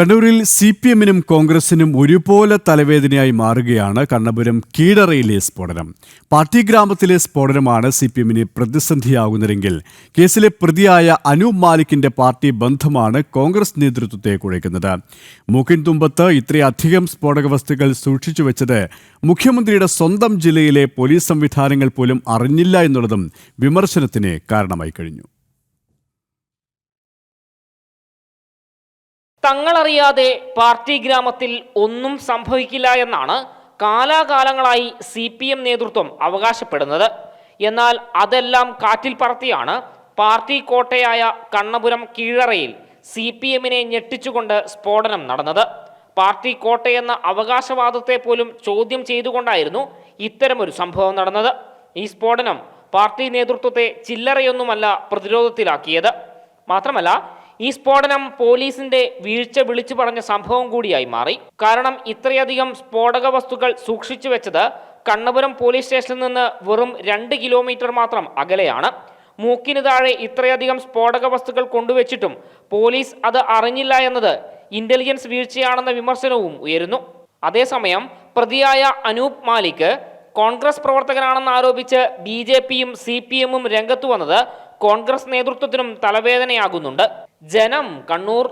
കണ്ണൂരിൽ C P എമ്മിനും കോൺഗ്രസിനും ഒരുപോലെ തലവേദനയായി മാറുകയാണ് കണ്ണപുരം കീഴറയിലെ സ്ഫോടനം. പാർട്ടി ഗ്രാമത്തിലെ സ്ഫോടനമാണ് സി പി എമ്മിന് പ്രതിസന്ധിയാകുന്നതെങ്കിൽ കേസിലെ പ്രതിയായ അനൂപ് മാലിക്കിന്റെ പാർട്ടി ബന്ധമാണ് കോൺഗ്രസ് നേതൃത്വത്തെ കുഴയ്ക്കുന്നത്. മൂക്കിൻ തുമ്പത്ത് ഇത്രയധികം സ്ഫോടക വസ്തുക്കൾ സൂക്ഷിച്ചു വെച്ചത് മുഖ്യമന്ത്രിയുടെ സ്വന്തം ജില്ലയിലെ പോലീസ് സംവിധാനങ്ങൾ പോലും അറിഞ്ഞില്ല എന്നുള്ളതും വിമർശനത്തിന് കാരണമായി കഴിഞ്ഞു. തങ്ങളറിയാതെ പാർട്ടി ഗ്രാമത്തിൽ ഒന്നും സംഭവിക്കില്ല എന്നാണ് കാലാകാലങ്ങളായി സി പി എം നേതൃത്വം അവകാശപ്പെടുന്നത്. എന്നാൽ അതെല്ലാം കാറ്റിൽ പറത്തിയാണ് പാർട്ടി കോട്ടയായ കണ്ണപുരം കീഴറയിൽ സി പി എമ്മിനെ ഞെട്ടിച്ചുകൊണ്ട് സ്ഫോടനം നടന്നത്. പാർട്ടി കോട്ടയെന്ന അവകാശവാദത്തെ പോലും ചോദ്യം ചെയ്തുകൊണ്ടായിരുന്നു ഇത്തരമൊരു സംഭവം നടന്നത്. ഈ സ്ഫോടനം പാർട്ടി നേതൃത്വത്തെ ചില്ലറയൊന്നുമല്ല പ്രതിരോധത്തിലാക്കിയത്. മാത്രമല്ല ഈ സ്ഫോടനം പോലീസിന്റെ വീഴ്ച വിളിച്ചു പറഞ്ഞ സംഭവം കൂടിയായി മാറി. കാരണം ഇത്രയധികം സ്ഫോടക വസ്തുക്കൾ സൂക്ഷിച്ചു വെച്ചത് കണ്ണപുരം പോലീസ് സ്റ്റേഷനിൽ നിന്ന് വെറും രണ്ട് കിലോമീറ്റർ മാത്രം അകലെയാണ്. മൂക്കിന് താഴെ ഇത്രയധികം സ്ഫോടക വസ്തുക്കൾ കൊണ്ടുവച്ചിട്ടും പോലീസ് അത് അറിഞ്ഞില്ല എന്നത് ഇന്റലിജൻസ് വീഴ്ചയാണെന്ന വിമർശനവും ഉയരുന്നു. അതേസമയം പ്രതിയായ അനൂപ് മാലിക് കോൺഗ്രസ് പ്രവർത്തകനാണെന്ന് ആരോപിച്ച് ബി ജെ പിയും സി പി എമ്മും രംഗത്തു വന്നത് കോൺഗ്രസ് നേതൃത്വത്തിനും തലവേദനയാകുന്നുണ്ട്. ജനം കണ്ണൂർ